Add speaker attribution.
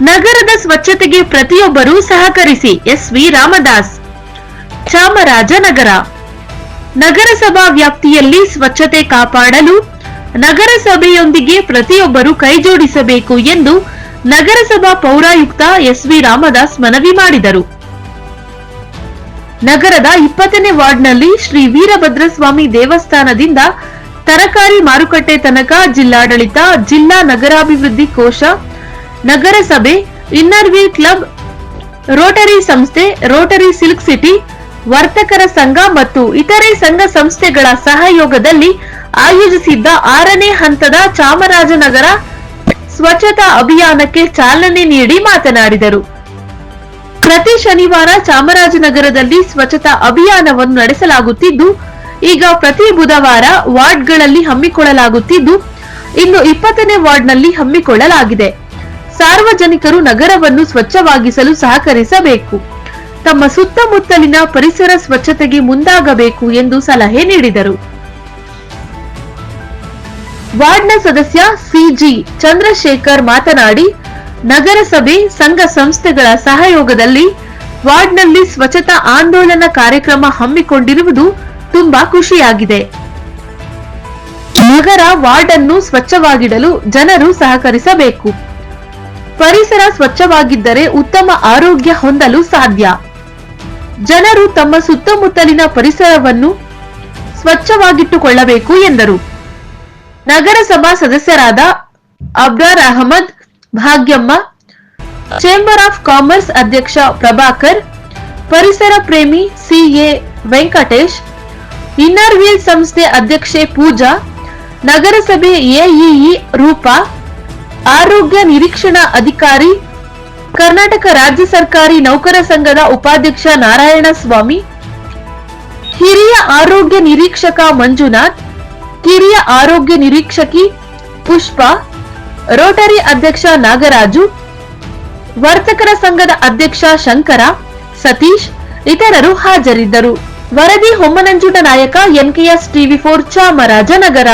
Speaker 1: ನಗರದ ಸ್ವಚ್ಛತೆಗೆ ಪ್ರತಿಯೊಬ್ಬರೂ ಸಹಕರಿಸಿ ಎಸ್ವಿ ರಾಮದಾಸ್, ಚಾಮರಾಜನಗರ. ನಗರಸಭಾ ವ್ಯಾಪ್ತಿಯಲ್ಲಿ ಸ್ವಚ್ಛತೆ ಕಾಪಾಡಲು ನಗರಸಭೆಯೊಂದಿಗೆ ಪ್ರತಿಯೊಬ್ಬರು ಕೈಜೋಡಿಸಬೇಕು ಎಂದು ನಗರಸಭಾ ಪೌರಾಯುಕ್ತ ಎಸ್ವಿ ರಾಮದಾಸ್ ಮನವಿ ಮಾಡಿದರು. ನಗರದ ಇಪ್ಪತ್ತನೇ ವಾರ್ಡ್ನಲ್ಲಿ ಶ್ರೀ ವೀರಭದ್ರಸ್ವಾಮಿ ದೇವಸ್ಥಾನದಿಂದ ತರಕಾರಿ ಮಾರುಕಟ್ಟೆ ತನಕ ಜಿಲ್ಲಾಡಳಿತ, ಜಿಲ್ಲಾ ನಗರಾಭಿವೃದ್ಧಿ ಕೋಶ ನಗರಸಭೆ Inner Inner Wheel Club Rotary ಸಂಸ್ಥೆ, ರೋಟರಿ ಸಿಲ್ಕ್ ಸಿಟಿ, ವರ್ತಕರ ಸಂಘ ಮತ್ತು ಇತರೆ ಸಂಘ ಸಂಸ್ಥೆಗಳ ಸಹಯೋಗದಲ್ಲಿ ಆಯೋಜಿಸಿದ್ದ ಆರನೇ ಹಂತದ ಚಾಮರಾಜನಗರ ಸ್ವಚ್ಛತಾ ಅಭಿಯಾನಕ್ಕೆ ಚಾಲನೆ ನೀಡಿ ಮಾತನಾಡಿದರು. ಪ್ರತಿ ಶನಿವಾರ ಚಾಮರಾಜನಗರದಲ್ಲಿ ಸ್ವಚ್ಛತಾ ಅಭಿಯಾನವನ್ನು ನಡೆಸಲಾಗುತ್ತಿದ್ದು, ಈಗ ಪ್ರತಿ ಬುಧವಾರ ವಾರ್ಡ್ಗಳಲ್ಲಿ ಹಮ್ಮಿಕೊಳ್ಳಲಾಗುತ್ತಿದ್ದು, ಇನ್ನು ಇಪ್ಪತ್ತನೇ ವಾರ್ಡ್ನಲ್ಲಿ ಹಮ್ಮಿಕೊಳ್ಳಲಾಗಿದೆ. ಸಾರ್ವಜನಿಕರು ನಗರವನ್ನು ಸ್ವಚ್ಛವಾಗಿಸಲು ಸಹಕರಿಸಬೇಕು. ತಮ್ಮ ಸುತ್ತಮುತ್ತಲಿನ ಪರಿಸರ ಸ್ವಚ್ಛತೆಗೆ ಮುಂದಾಗಬೇಕು ಎಂದು ಸಲಹೆ ನೀಡಿದರು. ವಾರ್ಡ್ನ ಸದಸ್ಯ ಸಿಜಿ ಚಂದ್ರಶೇಖರ್ ಮಾತನಾಡಿ, ನಗರಸಭೆ, ಸಂಘ ಸಂಸ್ಥೆಗಳ ಸಹಯೋಗದಲ್ಲಿ ವಾರ್ಡ್ನಲ್ಲಿ ಸ್ವಚ್ಛತಾ ಆಂದೋಲನ ಕಾರ್ಯಕ್ರಮ ಹಮ್ಮಿಕೊಂಡಿರುವುದು ತುಂಬಾ ಖುಷಿಯಾಗಿದೆ. ನಗರ ವಾರ್ಡ್ ಅನ್ನು ಸ್ವಚ್ಛವಾಗಿಡಲು ಜನರು ಸಹಕರಿಸಬೇಕು. ಪರಿಸರ ಸ್ವಚ್ಛವಾಗಿದ್ದರೆ ಉತ್ತಮ ಆರೋಗ್ಯ ಹೊಂದಲು ಸಾಧ್ಯ. ಜನರು ತಮ್ಮ ಸುತ್ತಮುತ್ತಲಿನ ಪರಿಸರವನ್ನು ಸ್ವಚ್ಛವಾಗಿಟ್ಟುಕೊಳ್ಳಬೇಕು ಎಂದರು. ನಗರಸಭಾ ಸದಸ್ಯರಾದ Abrar Ahmed, Bhagyamma chamber of commerce ಅಧ್ಯಕ್ಷ ಪ್ರಭಾಕರ್, ಪರಿಸರ ಪ್ರೇಮಿ ಸಿಎ ವೆಂಕಟೇಶ್ ಇನ್ನರ್ ವೀಲ್ ಸಂಸ್ಥೆ ಅಧ್ಯಕ್ಷೆ ಪೂಜಾ, ನಗರಸಭೆ ಎಇಇ ರೂಪಾ ಆರೋಗ್ಯ ನಿರೀಕ್ಷಣಾ ಅಧಿಕಾರಿ, ಕರ್ನಾಟಕ ರಾಜ್ಯ ಸರ್ಕಾರಿ ನೌಕರ ಸಂಘದ ಉಪಾಧ್ಯಕ್ಷ ನಾರಾಯಣ ಸ್ವಾಮಿ ಹಿರಿಯ ಆರೋಗ್ಯ ನಿರೀಕ್ಷಕ ಮಂಜುನಾಥ್, ಕಿರಿಯ ಆರೋಗ್ಯ ನಿರೀಕ್ಷಕಿ ಪುಷ್ಪ, ರೋಟರಿ ಅಧ್ಯಕ್ಷ ನಾಗರಾಜು, ವರ್ತಕರ ಸಂಘದ ಅಧ್ಯಕ್ಷ ಶಂಕರ, ಸತೀಶ್ ಇತರರು ಹಾಜರಿದ್ದರು. ವರದಿ ಹೊಮ್ಮನಂಜುಟ ನಾಯಕ ಎನ್ಕೆಎಸ್ ಟಿವಿ ಫೋರ್ ಚಾಮರಾಜನಗರ.